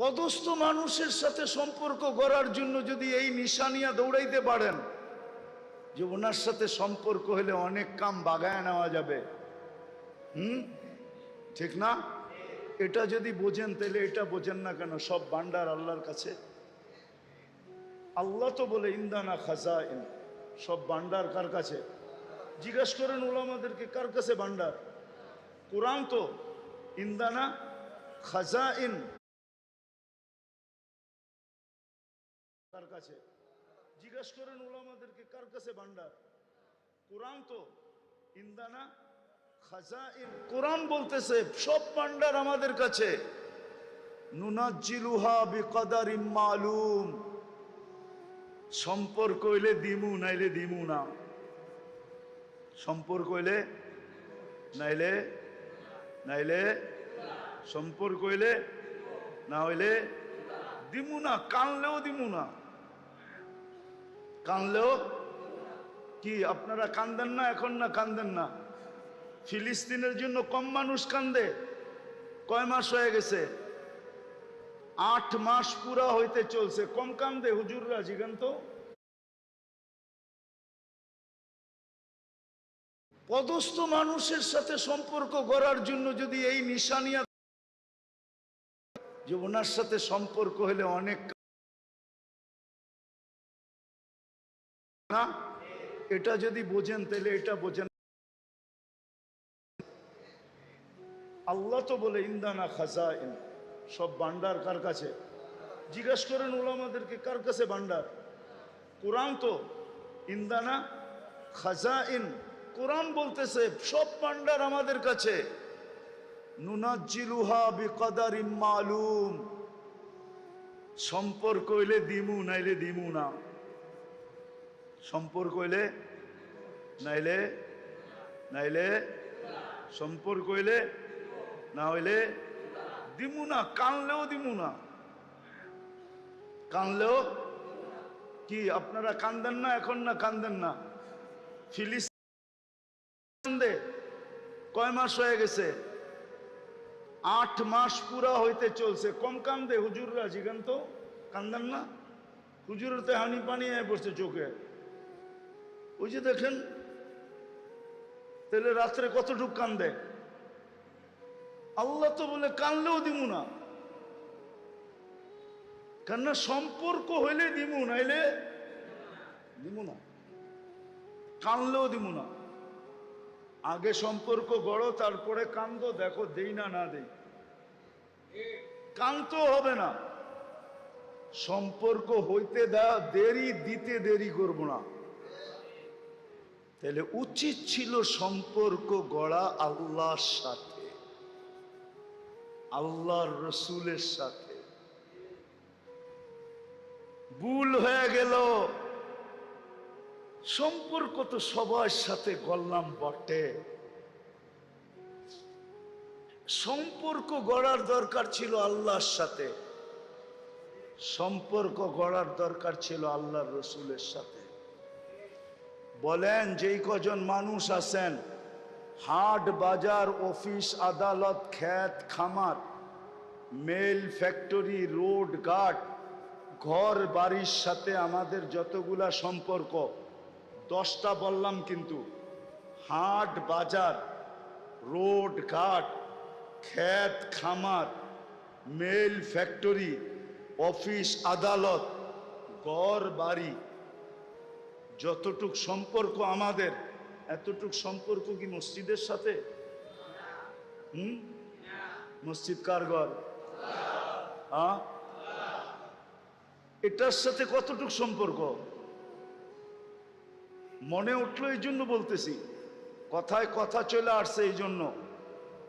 পদস্থ মানুষের সাথে সম্পর্ক গড়ার জন্য যদি এই নিশানিয়া দৌড়াইতে পারেন, যে ওনার সাথে সম্পর্ক হলে অনেক কাম বাগায় নেওয়া যাবে। হুম? ঠিক না? এটা যদি বোঝেন, তাহলে এটা বোঝেন না কেন, সব বান্ডার আল্লাহর কাছে। আল্লাহ তো বলে, ইন্দানা খাজা সব বান্ডার কার কাছে? জিজ্ঞাসা করেন ওলামাদেরকে কার কাছে বান্ডার কোরআন তো, ইন্দানা খাজা কার কাছে। জিজ্ঞেস করেন ওলামাদেরকে কার কাছে ভান্ডার? কোরআন তো, ইন্দানা খাজা ইন কোরআন বলতেছে, সব বান্ডার আমাদের কাছে। নুনাজ্জিলুহা বিকদারিম মালুম। সম্পর্ক হইলে দিমু, নাইলে দিমু না। সম্পর্ক হইলে, নাইলে নাইলে সম্পর্ক হইলে, না হইলে দিমু না, কানলেও দিমু না। কানলেও কি, আপনারা কান্দেন না, এখন না কান্দেন না? ফিলিস্তিনের জন্য কম মানুষ কান্দে। কয় মাস হয়ে গেছে? আট মাস পুরা হইতে চলছে। কম কান্দে হুজুররা, জিগান তো। পদস্থ মানুষের সাথে সম্পর্ক গড়ার জন্য যদি এই নিশানিয়া যে ওনার সাথে সম্পর্ক হলে অনেক না? এটা যদি বোঝেন, তাহলে এটা বোঝেন। আল্লাহ তো বলে, ইন্দানা খাজা সব বান্ডার কার কাছে? জিজ্ঞাসা করেন ওলামাদেরকে কার কাছে বান্ডার কোরআন তো, ইন্দানা খাজা ইন কোরআন বলতেছে, সব বান্ডার আমাদের কাছে। সম্পর্ক হইলে দিমু, নাইলে দিমু না। সম্পর্ক হইলে নাইলে নাইলে সম্পর্ক হইলে, না হইলে দিমু না, কানলেও দিমু না। কানলেও কি, আপনারা কান্দেন না, এখন না কান্দেন না? ফিলিস্তিনে কয় মাস হয়ে গেছে? আট মাস পুরা হইতে চলছে। কম কান্দে হুজুররা, জিগান তো কান্দেন না? হুজুরের তো হানি পানি পড়ছে চোখে। ওই যে দেখেন, তাহলে রাত্রে কতটুক কান্দে? আল্লাহ তো বলে, কানলেও দিমু না। কেননা সম্পর্ক হইলে দিমু, নাইলে দিমু না। কানলেও দিমু না। আগে সম্পর্ক গড়ো, তারপরে কান্দ, দেখো দেই না না দেই। কানতেও হবে না। সম্পর্ক হইতে দেওয়া দেরি দিতে দেরি করব না। তাহলে উচিত ছিল সম্পর্ক গড়া আল্লাহর সাথে, আল্লাহর রসুলের সাথে। ভুল হয়ে গেল। সম্পর্ক তো সবার সাথে গড়লাম বটে। সম্পর্ক গড়ার দরকার ছিল আল্লাহর সাথে। সম্পর্ক গড়ার দরকার ছিল আল্লাহর রসুলের সাথে। বলেন, যেই কজন মানুষ আছেন, হাট বাজার, অফিস, আদালত খ্যাত খামার, মেল, ফ্যাক্টরি, রোড ঘাট ঘর, বাড়ির সাথে আমাদের যতগুলা সম্পর্ক, দশটা বললাম কিন্তু, হাট বাজার, রোড ঘাট খ্যাত খামার, মেল, ফ্যাক্টরি, অফিস, আদালত, ঘর, বাড়ি যতটুক সম্পর্ক আমাদের, এতটুক সম্পর্ক কি মসজিদের সাথে? হুম? মসজিদ কার ঘর? এটার সাথে কতটুক সম্পর্ক? মনে উঠল এই জন্য বলতেছি। কথায় কথা চলে আসছে এই জন্য।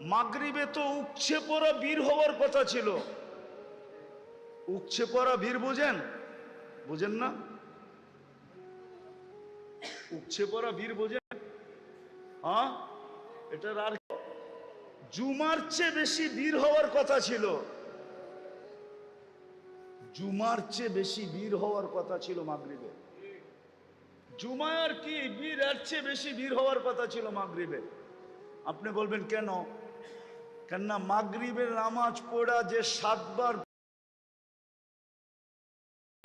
মাগরিবে তো উচ্ছে পড়া বীর হওয়ার কথা ছিল। উচ্ছে পড়া বীর বুঝেন? বুঝেন না? উচ্ছে পড়া বীর বোঝেন হ্যাঁ এটার আর জুমার চেয়ে বেশি বীর হওয়ার কথা ছিল। জুমার চেয়ে বেশি বীর হওয়ার কথা ছিল মাগরিবে জুমার কি বীর এর চেয়ে বেশি বীর হওয়ার কথা ছিল মাগরিবে আপনি বলবেন, কেন? কেননা মাগরিবের নামাজ পড়া যে সাতবার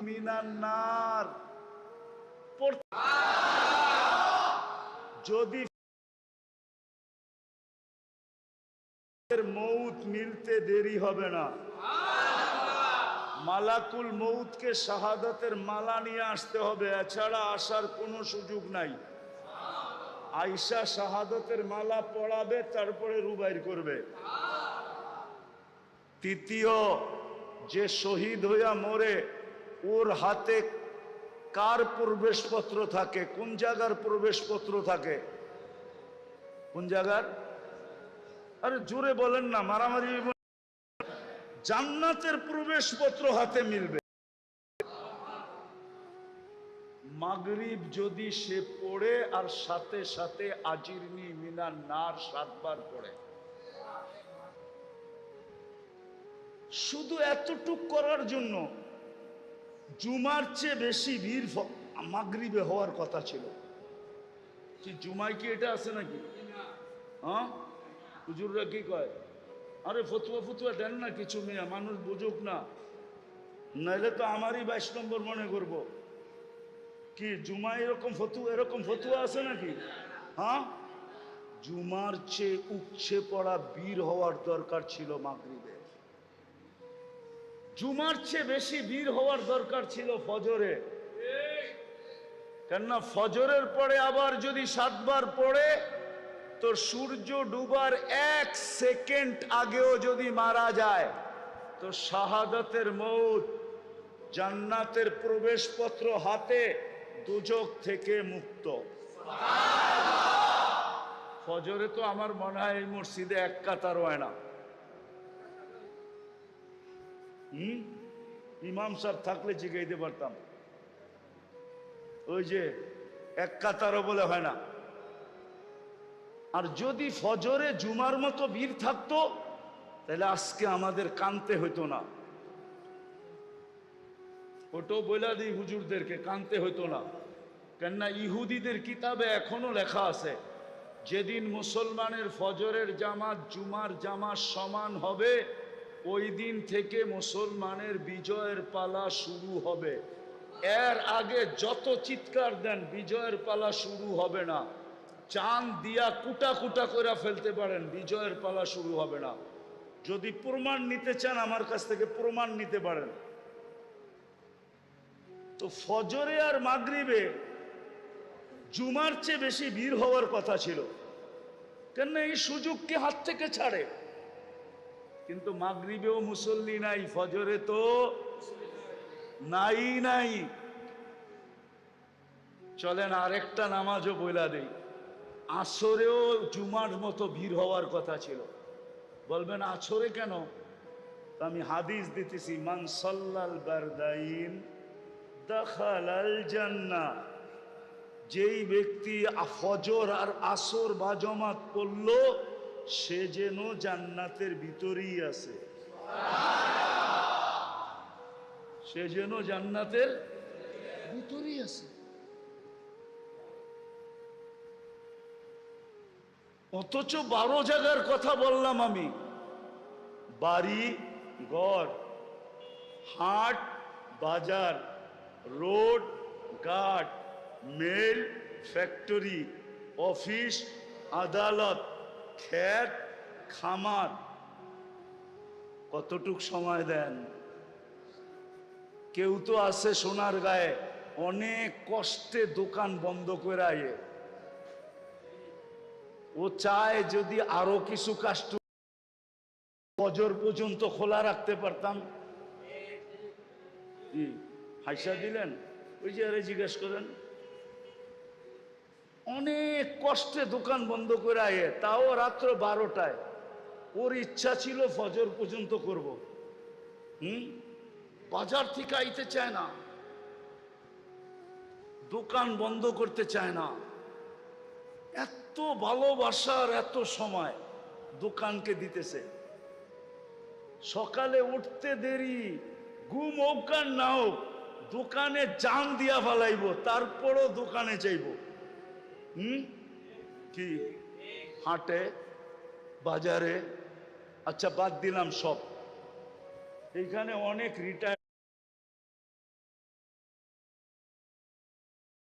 মিনান নার পড়তে- যদি মৌত মিলতে দেরি হবে না। মালাকুল মৌতকে শাহাদাতের মালা নিয়ে আসতে হবে, এছাড়া আসার কোনো সুযোগ নাই। আইসা শাহাদতের মালা পড়াবে, তারপরে রুবাইর করবে। তৃতীয়, যে শহীদ হইয়া মরে, ওর হাতে কার প্রবেশপত্র থাকে? কোন জায়গার প্রবেশপত্র থাকে? কোন জায়গার? আরে জোরে বলেন না, মারামারি জান্নাতের প্রবেশপত্র হাতে মিলবে। মাগরিব যদি সে পড়ে আর সাথে সাথে আজিরনি মিনার নার সাতবার পড়ে। শুধু এতটুক করার জন্য জুমার চেয়ে বেশি ভিড় মাগরিবে হওয়ার কথা ছিল। কি জুমায় কি এটা আছে নাকি? হ্যাঁ? হুজুররা কি কয়? আরে ফতুয়া ফতুয়া দেন না কিছু মেয়ে, মানুষ বুঝুক না। নাইলে তো আমারই বাইশ নম্বর মনে করব। কি জুমা এরকম ফতুয়া এরকম ফতুয়া আছে নাকি? হ্যাঁ? জুমার চেয়ে উপছে পড়া বীর হওয়ার দরকার ছিল মাগরিবে। জুমার চেয়ে বেশি বীর হওয়ার দরকার ছিল ফজরে। কেননা ফজরের পরে আবার যদি সাতবার পড়ে, তো সূর্য ডুবার এক সেকেন্ড আগেও যদি মারা যায়, তো শাহাদাতের মৌত, জান্নাতের প্রবেশপত্র হাতে দুজক থেকে মুক্ত। ফজরে তো আমার মনে হয় এই মসজিদে এক কাতার হয় না। হুম? ইমাম সাহেব থাকলে জিগাইতে পারতাম। ওই যে এক কাতারও বলে হয় না। আর যদি ফজরে জুমার মতো ভিড় থাকতো, তাহলে আজকে আমাদের কানতে হইতো না। ওটাও বইলা দিই হুজুরদেরকে, কানতে হইতো না। কেননা ইহুদিদের কিতাবে এখনও লেখা আছে, যেদিন মুসলমানের ফজরের জামাত জুমার জামাত সমান হবে ওই দিন থেকে মুসলমানের বিজয়ের পালা শুরু হবে। এর আগে যত চিৎকার দেন, বিজয়ের পালা শুরু হবে না। চাঁদ দিয়া কুটা কুটা করে ফেলতে পারেন, বিজয়ের পালা শুরু হবে না। যদি প্রমাণ নিতে চান, আমার কাছ থেকে প্রমাণ নিতে পারেন। তো ফজরে আর মাগরিবে জুমার চেয়ে বেশি ভিড় হওয়ার কথা ছিল। কেন এই সুযোগকে হাত থেকে ছাড়ে। কিন্তু মাগরিবেও মুসল্লি নাই, ফজরে তো নাই নাই। চলেন, আরেকটা নামাজও বইলা দেই। আসরেও জুমার মতো ভিড় হওয়ার কথা ছিল। বলবেন আছরে কেন? আমি হাদিস দিতেছি, মান সাল্লাল বারদাইন দাখালাল জান্নাহ যেই ব্যক্তি ফজর আর আসর বা জমাত পড়ল সে যেন জান্নাতের ভিতরেই আছে। সে যেন জান্নাতের ভিতরেই আছে। অথচ বারো জায়গার কথা বললাম আমি। বাড়ি, ঘর, হাট, বাজার, রোড, ঘাট, মেল, ফ্যাক্টরি, অফিস, আদালত খ্যাত খামার। কতটুক সময় দেন? কেউ তো আছে সোনার গায়ে। অনেক কষ্টে দোকান বন্ধ করে ও চায় যদি আরও কিছু কাস্ট বজর পর্যন্ত খোলা রাখতে পারতাম। হাইসা দিলেন? ওই যে জিজ্ঞেস করেন। অনেক কষ্টে দোকান বন্ধ করে আয়ে তাও রাত্র বারোটায়। ওর ইচ্ছা ছিল ফজর পর্যন্ত করব। হুম? বাজার থেকে আইতে চায় না। দোকান বন্ধ করতে চায় না। এত ভালোবাসার এত সময় দোকানকে দিতেছে। সকালে উঠতে দেরি, ঘুম হোক আর না হোক, দোকানে জান দিয়া ফেলাইব, তারপরও দোকানে চাইব হুম? কি? হাটে বাজারে? আচ্ছা বাদ দিলাম সব। এইখানে অনেক রিটায়ার